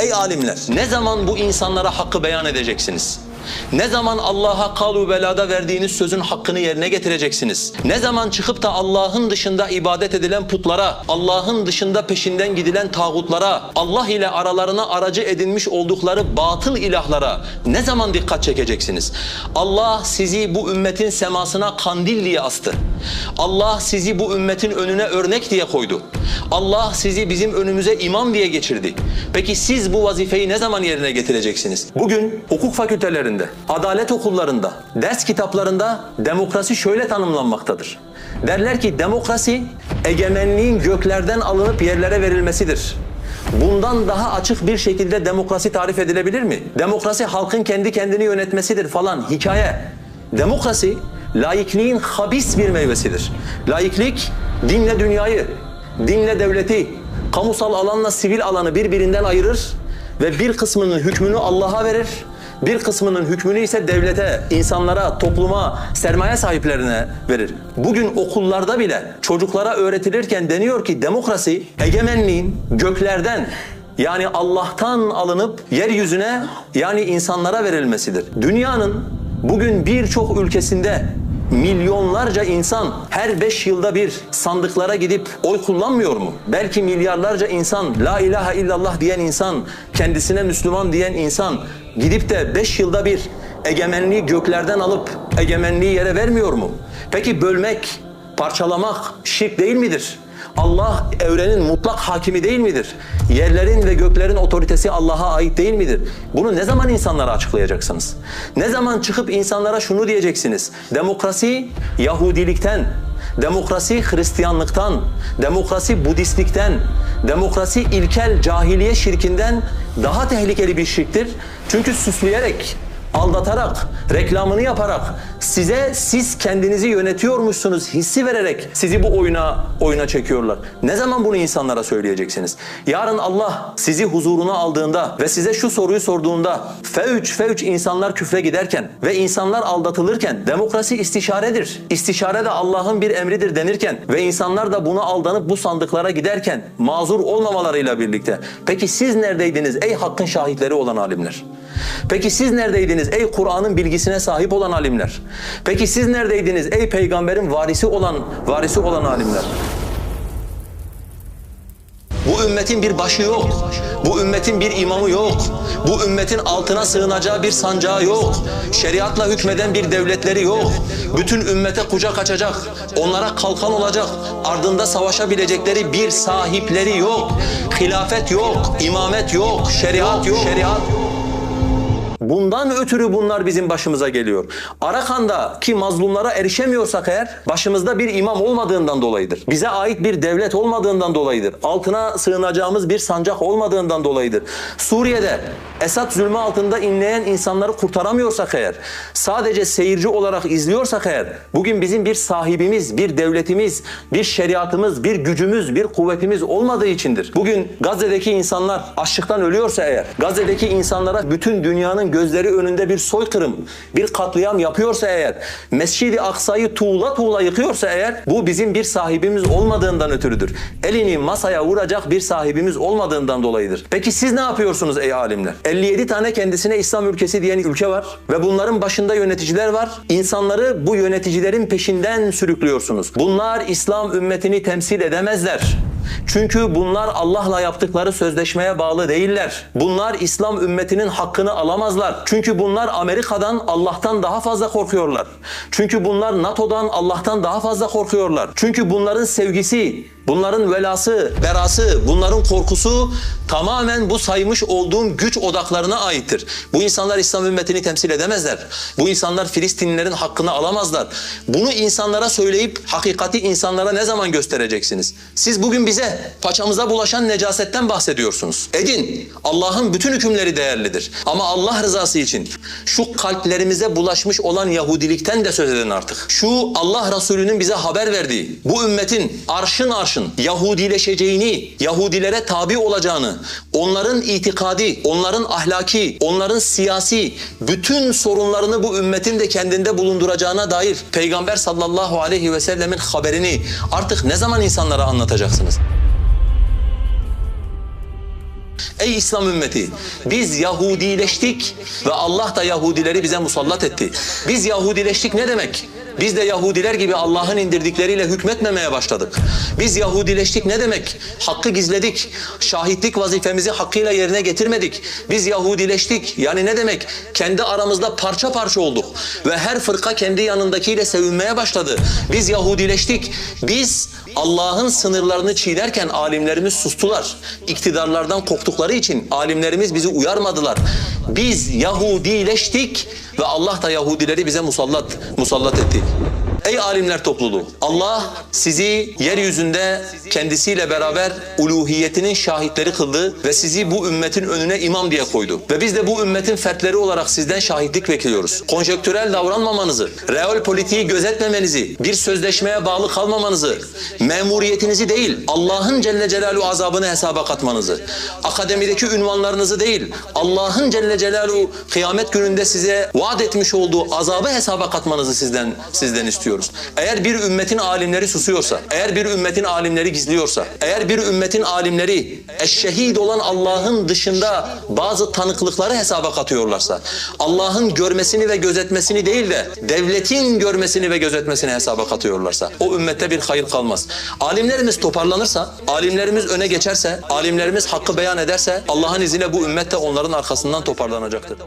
Ey alimler ne zaman bu insanlara hakkı beyan edeceksiniz? Ne zaman Allah'a kalu belada verdiğiniz sözün hakkını yerine getireceksiniz? Ne zaman çıkıp da Allah'ın dışında ibadet edilen putlara, Allah'ın dışında peşinden gidilen tağutlara, Allah ile aralarına aracı edinmiş oldukları batıl ilahlara ne zaman dikkat çekeceksiniz? Allah sizi bu ümmetin semasına kandil diye astı. Allah sizi bu ümmetin önüne örnek diye koydu. Allah sizi bizim önümüze imam diye geçirdi. Peki siz bu vazifeyi ne zaman yerine getireceksiniz? Bugün hukuk fakültelerinde, adalet okullarında, ders kitaplarında demokrasi şöyle tanımlanmaktadır. Derler ki demokrasi egemenliğin göklerden alınıp yerlere verilmesidir. Bundan daha açık bir şekilde demokrasi tarif edilebilir mi? Demokrasi halkın kendi kendini yönetmesidir falan hikaye. Demokrasi laikliğin habis bir meyvesidir. Laiklik dinle dünyayı, dinle devleti, kamusal alanla sivil alanı birbirinden ayırır ve bir kısmının hükmünü Allah'a verir, bir kısmının hükmünü ise devlete, insanlara, topluma, sermaye sahiplerine verir. Bugün okullarda bile çocuklara öğretilirken deniyor ki demokrasi egemenliğin göklerden yani Allah'tan alınıp yeryüzüne yani insanlara verilmesidir. Dünyanın bugün birçok ülkesinde milyonlarca insan her beş yılda bir sandıklara gidip oy kullanmıyor mu? Belki milyarlarca insan, la ilahe illallah diyen insan, kendisine Müslüman diyen insan gidip de beş yılda bir egemenliği göklerden alıp egemenliği yere vermiyor mu? Peki bölmek, parçalamak şirk değil midir? Allah evrenin mutlak hakimi değil midir? Yerlerin ve göklerin otoritesi Allah'a ait değil midir? Bunu ne zaman insanlara açıklayacaksınız? Ne zaman çıkıp insanlara şunu diyeceksiniz? Demokrasi Yahudilikten, demokrasi Hristiyanlıktan, demokrasi Budistlikten, demokrasi ilkel cahiliye şirkinden daha tehlikeli bir şirktir. Çünkü süsleyerek, aldatarak, reklamını yaparak, size siz kendinizi yönetiyormuşsunuz hissi vererek sizi bu oyuna oyuna çekiyorlar. Ne zaman bunu insanlara söyleyeceksiniz? Yarın Allah sizi huzuruna aldığında ve size şu soruyu sorduğunda fevç fevç insanlar küfre giderken ve insanlar aldatılırken demokrasi istişaredir. İstişare de Allah'ın bir emridir denirken ve insanlar da buna aldanıp bu sandıklara giderken mazur olmamalarıyla birlikte. Peki siz neredeydiniz ey hakkın şahitleri olan alimler? Peki siz neredeydiniz ey Kur'an'ın bilgisine sahip olan alimler? Peki siz neredeydiniz ey peygamberin varisi olan varisi olan alimler? Bu ümmetin bir başı yok. Bu ümmetin bir imamı yok. Bu ümmetin altına sığınacağı bir sancağı yok. Şeriatla hükmeden bir devletleri yok. Bütün ümmete kucak açacak, onlara kalkan olacak, ardında savaşabilecekleri bir sahipleri yok. Hilafet yok, imamet yok, şeriat yok. Şeriat yok. Bundan ötürü bunlar bizim başımıza geliyor. Arakan'da ki mazlumlara erişemiyorsak eğer başımızda bir imam olmadığından dolayıdır. Bize ait bir devlet olmadığından dolayıdır. Altına sığınacağımız bir sancak olmadığından dolayıdır. Suriye'de Esad zulmü altında inleyen insanları kurtaramıyorsak eğer, sadece seyirci olarak izliyorsak eğer, bugün bizim bir sahibimiz, bir devletimiz, bir şeriatımız, bir gücümüz, bir kuvvetimiz olmadığı içindir. Bugün Gazze'deki insanlar açlıktan ölüyorsa eğer, Gazze'deki insanlara bütün dünyanın gözleri önünde bir soykırım, bir katliam yapıyorsa eğer, Mescid-i Aksa'yı tuğla tuğla yıkıyorsa eğer, bu bizim bir sahibimiz olmadığından ötürüdür. Elini masaya vuracak bir sahibimiz olmadığından dolayıdır. Peki siz ne yapıyorsunuz ey alimler? 57 tane kendisine İslam ülkesi diyen ülke var ve bunların başında yöneticiler var. İnsanları bu yöneticilerin peşinden sürüklüyorsunuz. Bunlar İslam ümmetini temsil edemezler. Çünkü bunlar Allah'la yaptıkları sözleşmeye bağlı değiller. Bunlar İslam ümmetinin hakkını alamazlar. Çünkü bunlar Amerika'dan Allah'tan daha fazla korkuyorlar. Çünkü bunlar NATO'dan Allah'tan daha fazla korkuyorlar. Çünkü bunların sevgisi, bunların velası, berası, bunların korkusu tamamen bu saymış olduğum güç odaklarına aittir. Bu insanlar İslam ümmetini temsil edemezler. Bu insanlar Filistinlilerin hakkını alamazlar. Bunu insanlara söyleyip hakikati insanlara ne zaman göstereceksiniz? Siz bugün bize paçamıza bulaşan necasetten bahsediyorsunuz. Edin. Allah'ın bütün hükümleri değerlidir. Ama Allah rızası için şu kalplerimize bulaşmış olan Yahudilikten de söz edin artık. Şu Allah Resulü'nün bize haber verdiği bu ümmetin arşın arşın Yahudileşeceğini, Yahudilere tabi olacağını, onların itikadi, onların ahlaki, onların siyasi bütün sorunlarını bu ümmetin de kendinde bulunduracağına dair Peygamber sallallahu aleyhi ve sellemin haberini artık ne zaman insanlara anlatacaksınız? Ey İslam ümmeti biz Yahudileştik ve Allah da Yahudileri bize musallat etti. Biz Yahudileştik ne demek? Biz de Yahudiler gibi Allah'ın indirdikleriyle hükmetmemeye başladık. Biz Yahudileştik ne demek? Hakkı gizledik. Şahitlik vazifemizi hakkıyla yerine getirmedik. Biz Yahudileştik. Yani ne demek? Kendi aramızda parça parça olduk. Ve her fırka kendi yanındakiyle sevinmeye başladı. Biz Yahudileştik. Biz Allah'ın sınırlarını çiğnerken alimlerimiz sustular. İktidarlardan korktukları için alimlerimiz bizi uyarmadılar. Biz Yahudileştik ve Allah da Yahudileri bize musallat musallat etti. City. Ey alimler topluluğu Allah sizi yeryüzünde kendisiyle beraber uluhiyetinin şahitleri kıldı ve sizi bu ümmetin önüne imam diye koydu. Ve biz de bu ümmetin fertleri olarak sizden şahitlik bekliyoruz. Konjektürel davranmamanızı, real politiği gözetmemenizi, bir sözleşmeye bağlı kalmamanızı, memuriyetinizi değil Allah'ın Celle Celaluhu azabını hesaba katmanızı, akademideki ünvanlarınızı değil Allah'ın Celle Celaluhu kıyamet gününde size vaat etmiş olduğu azabı hesaba katmanızı sizden sizden istiyoruz. Eğer bir ümmetin alimleri susuyorsa, eğer bir ümmetin alimleri gizliyorsa, eğer bir ümmetin alimleri eşşehid olan Allah'ın dışında bazı tanıklıkları hesaba katıyorlarsa, Allah'ın görmesini ve gözetmesini değil de devletin görmesini ve gözetmesini hesaba katıyorlarsa o ümmette bir hayır kalmaz. Alimlerimiz toparlanırsa, alimlerimiz öne geçerse, alimlerimiz hakkı beyan ederse Allah'ın izniyle bu ümmet de onların arkasından toparlanacaktır.